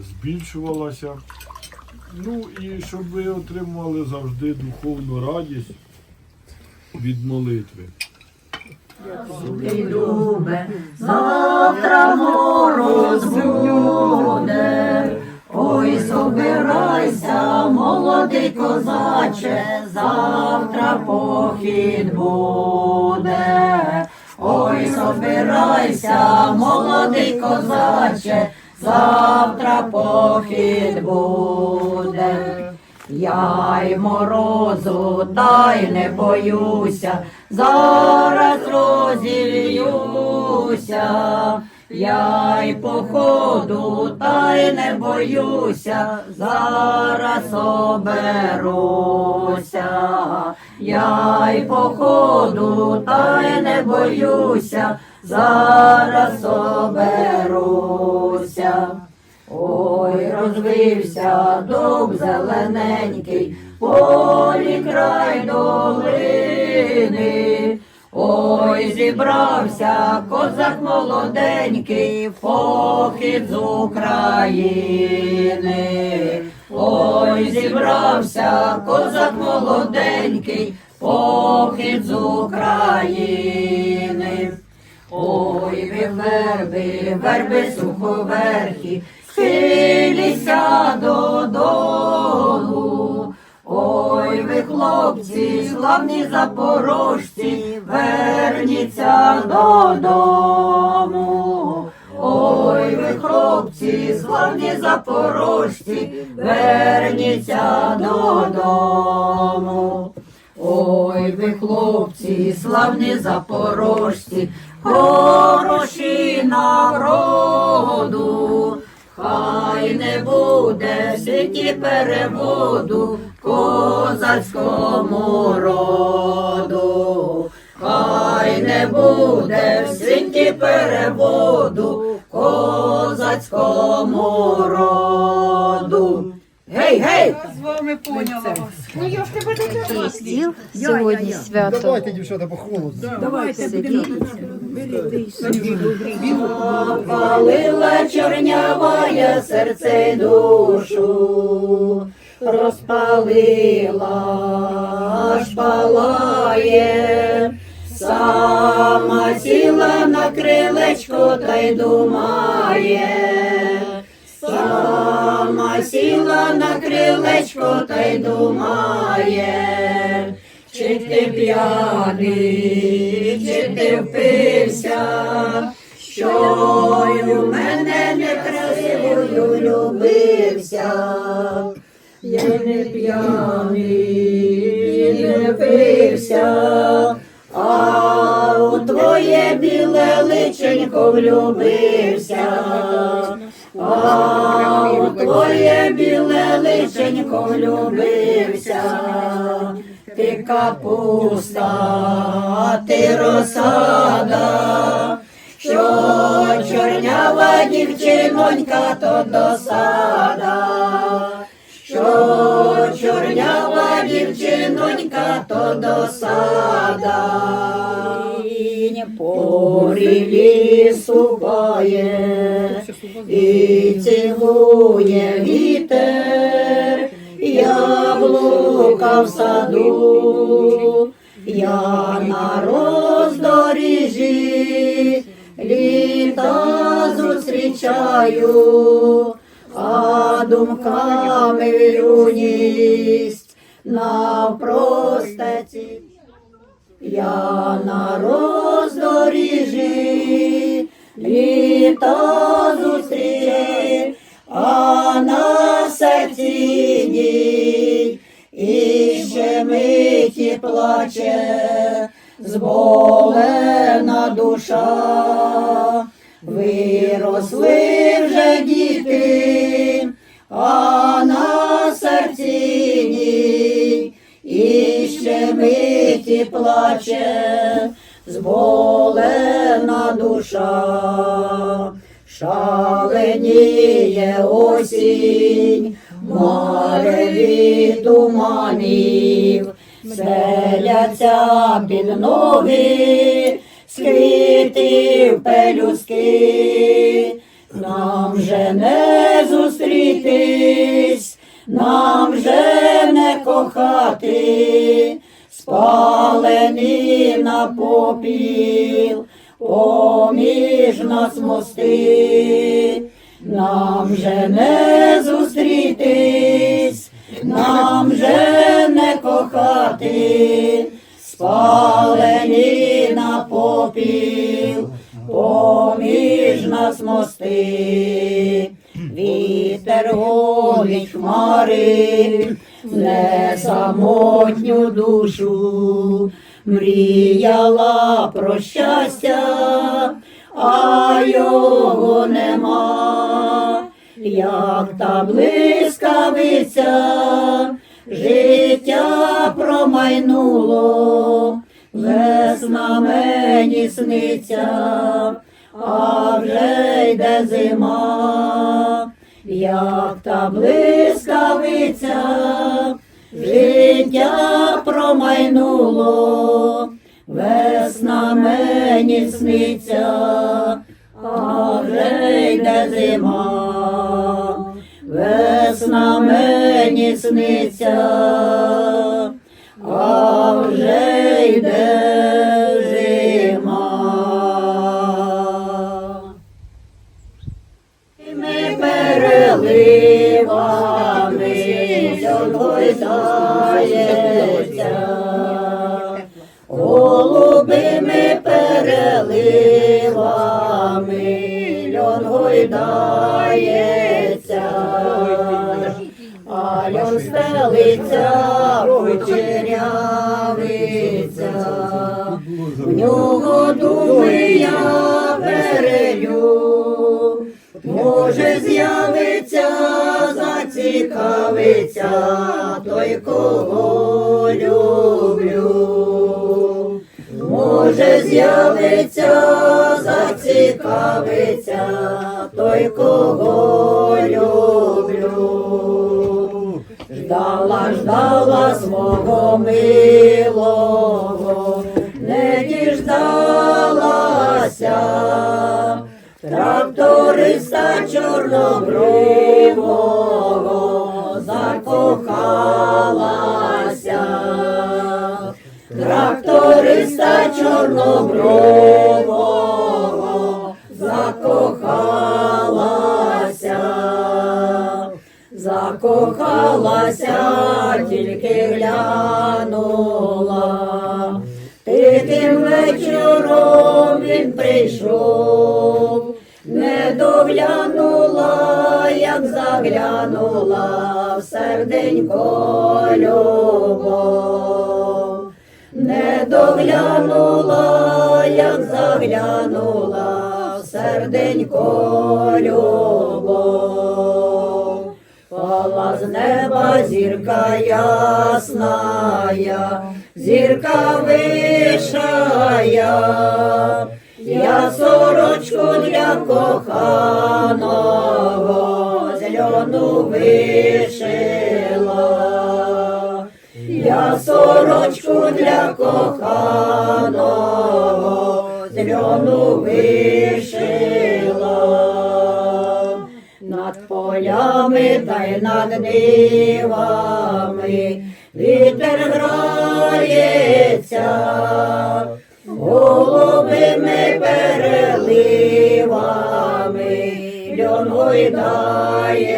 збільшувалася. Ну і щоб ви отримували завжди духовну радість від молитви. любе, завтра мороз буде. Ой, собирайся, молодий козаче, завтра похід буде. Собирайся, молодий козаче, завтра похід буде. Я й морозу, та не боюся, зараз розілюся. Я й походу, та й не боюся, зараз оберуся. Я й походу, та й не боюся, зараз оберуся. Ой, розвився дуб зелененький, полі край долини. Ой, зібрався козак молоденький, похід з України. Ой, зібрався козак молоденький, похід з України. Ой, ви верби, верби суховерхі, схиліся додолу. Ой, ви хлопці, славні запорожці, верніться додому. Ой, ви хлопці, славні запорожці, верніться додому. Хлопці, славні запорожці, хороші народу, хай не буде в світі переводу козацькому роду, хай не буде в світі переводу козацькому роду. Гей, гей! З вами поняла вас. Ну я ж тебе Такий стіл сьогодні свято. Давайте, дівчата, по холоду. Давайте Сидіть. Палила чорнявая серце й душу, розпалила, аж палає, сама сіла на крилечко та й думає, сама сіла на крилечко та й думає. Чи ти п'яний, чи ти впився, що й у мене некрасивою любився, я не п'яний, не впився, а у твоє біле личенько влюбився, а у твоє біле личенько влюбився. Ти капуста, ти розсада, що чорнява дівчинонька, то досада, що чорнява дівчинонька, то досада. Порі лісу бає цілує вітер, яблука в саду, я на роздоріжжі літа зустрічаю, а думками юність навпростеці. Я на роздоріжжі літа зустрічаю, а на серці ній іще миті плаче, зболена душа, шаленіє осінь, мареві туманів, селяться під ноги, з квітів пелюстки, нам же не зустрітись, нам же не кохати, спалені на попіл, поміж нас мости, нам же не зустрітись, нам же не кохати, спалені на попіл, нас мости, вітер голить хмари, не самотню душу, мріяла про щастя, а його нема, як та блискавиця, життя промайнуло, весна мені сниться, а вже йде зима, як та блискавиця, життя промайнуло, весна мені сниться, а вже йде зима, весна мені сниться, а вже йде льон гойдається, а льон стелиться, кучерявиться, в нього думи я перелю. Може з'явиться, зацікавиться той, кого люблю. Може з'явиться, зацікавиться той, кого люблю. Ждала, ждала свого милого, не діждалася. Тракториста чорнобривого чорнобривого закохалася, закохалася, тільки глянула. Ти тим вечором він прийшов, не доглянула, як заглянула в серденько любов. Доглянула, як заглянула серденько любов. Пала з неба зірка ясная, зірка вишая, я сорочку для коханого з льону Я сорочку для коханого з льону вишила. Над полями та й над нивами вітер грається, голубими переливами льон гойдається,